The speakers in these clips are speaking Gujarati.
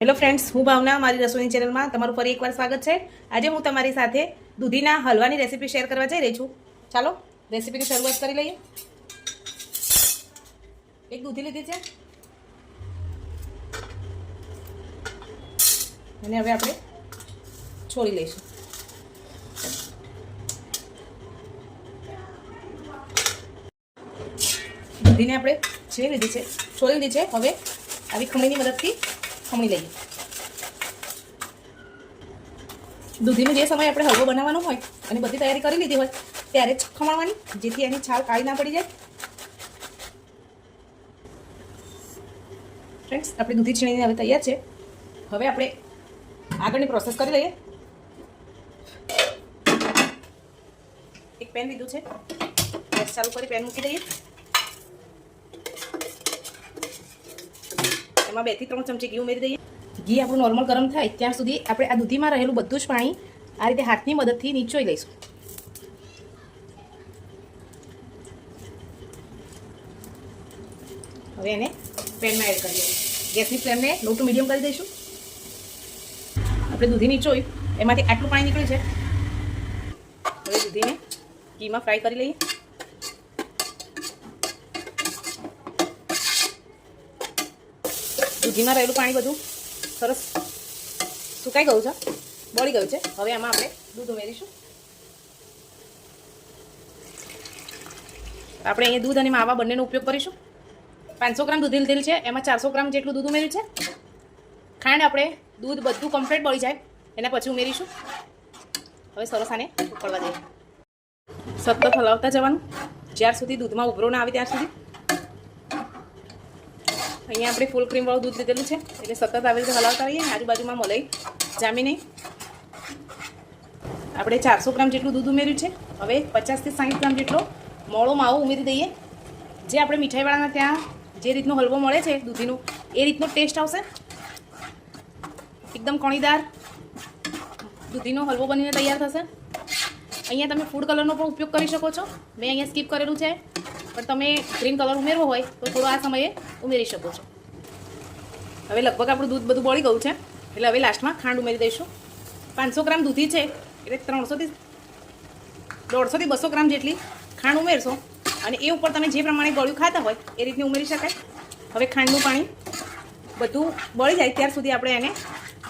હેલો ફ્રેન્ડ્સ હું ભાવના, મારી રસોઈની ચેનલમાં તમારું ફરી એકવાર સ્વાગત છે. આજે હું તમારી સાથે દૂધીના હલવાની રેસીપી શેર કરવા જઈ રહી છું. ચાલો રેસીપીની શરૂઆત કરી લઈએ. એક દૂધી લીધી છે. અને હવે આપણે છોડી લઈશું. દૂધીને આપણે છીણી લીધી છે. છોડી લીધી છે. હવે આવી ખમણીની મદદથી ખમણી લઈએ. દૂધીનો જે સમય આપણે હલવો બનાવવાનો હોય અને બધી તૈયારી કરી લીધી હોય, ત્યારે જ ખમણવાની, જેથી એની છાલ કાળી ના પડી જાય. ફ્રેન્ડ્સ આપણી દૂધી છીણીને હવે તૈયાર છે. હવે આપણે આગળની પ્રોસેસ કરી લઈએ. એક પેન લીધું છે. ગેસ ચાલુ કરી પેન મૂકી દઈએ. એમાં બેથી ત્રણ ચમચી ઘી ઉમેરી દઈએ. ઘી આપણું નોર્મલ ગરમ થાય ત્યાં સુધી આપણે આ દૂધીમાં રહેલું બધું જ પાણી આ રીતે હાથની મદદથી નીચોઈ લઈશું. હવે એને પેનમાં એડ કરી દઈએ. ગેસની ફ્લેમને લો ટુ મીડિયમ કરી દઈશું. આપણે દૂધી નીચોઈ, એમાંથી આટલું પાણી નીકળ્યું છે. હવે દૂધીને ઘીમાં ફ્રાય કરી લઈએ. દૂધીમાં રહેલું પાણી બધું. સરસ. સુકાઈ ગયું છે? બળી ગયું છે. હવે આમાં આપણે દૂધ ઉમેરીશું. આપણે અહીંયા દૂધ અને માવા બંનેનો ઉપયોગ કરીશું. પાંચસો ગ્રામ દૂધ લીધેલ છે. એમાં ચારસો ગ્રામ જેટલું દૂધ ઉમેર્યું છે. ખાંડ આપણે દૂધ બધું કમ્પ્લીટ બળી જાય. એના પછી ઉમેરીશું. હવે સરસ આને ઉકળવા દઈએ. સતત હલાવતા જવાનું. જ્યાર સુધી દૂધમાં ઉભરો ના આવે ત્યાર સુધી. અહીંયા આપણે ફૂલ ક્રીમ વાળું દૂધ લીધેલું છે. એટલે સતત આવી રીતે હલાવતા રહીએ આજુબાજુમાં મલાઈ જામી નહીં. આપણે ચારસો ગ્રામ જેટલું દૂધ ઉમેર્યું છે. હવે પચાસથી સાઠ ગ્રામ જેટલો મોળો માવો ઉમેરી દઈએ. જે આપણે મીઠાઈવાળાના ત્યાં જે રીતનો હલવો મળે છે દૂધીનો, એ રીતનો ટેસ્ટ આવશે. એકદમ કણીદાર દૂધીનો હલવો બનીને તૈયાર થશે. અહીંયા તમે ફૂડ કલરનો પણ ઉપયોગ કરી શકો છો. મેં અહીંયા સ્કીપ કરેલું છે. પણ તમે ગ્રીન કલર ઉમેરવો હોય તો થોડો આ સમયે ઉમેરી શકો છો. હવે લગભગ આપણું દૂધ બધું બળી ગયું છે. એટલે હવે લાસ્ટમાં ખાંડ ઉમેરી દઈશું. પાંચસો ગ્રામ દૂધી છે, એટલે ત્રણસોથી દોઢસોથી બસો ગ્રામ જેટલી ખાંડ ઉમેરશો. અને એ ઉપર તમે જે પ્રમાણે ગળ્યું ખાતા હોય એ રીતની ઉમેરી શકાય. હવે ખાંડનું પાણી બધું બળી જાય ત્યાર સુધી આપણે એને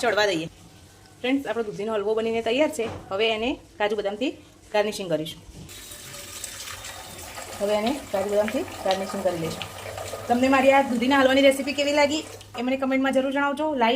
ચડવા દઈએ. ફ્રેન્ડ્સ, આપણો દૂધીનો હલવો બનીને તૈયાર છે. હવે એને કાજુ બદામથી ગાર્નિશિંગ કરીશું. હવે એને કાજુ બદામથી ગાર્નિશિંગ કરી લઈશું. તમને મારી આ દૂધીના હલવાની રેસીપી કેવી લાગી એ મને કમેન્ટમાં જરૂર જણાવજો. લાઈક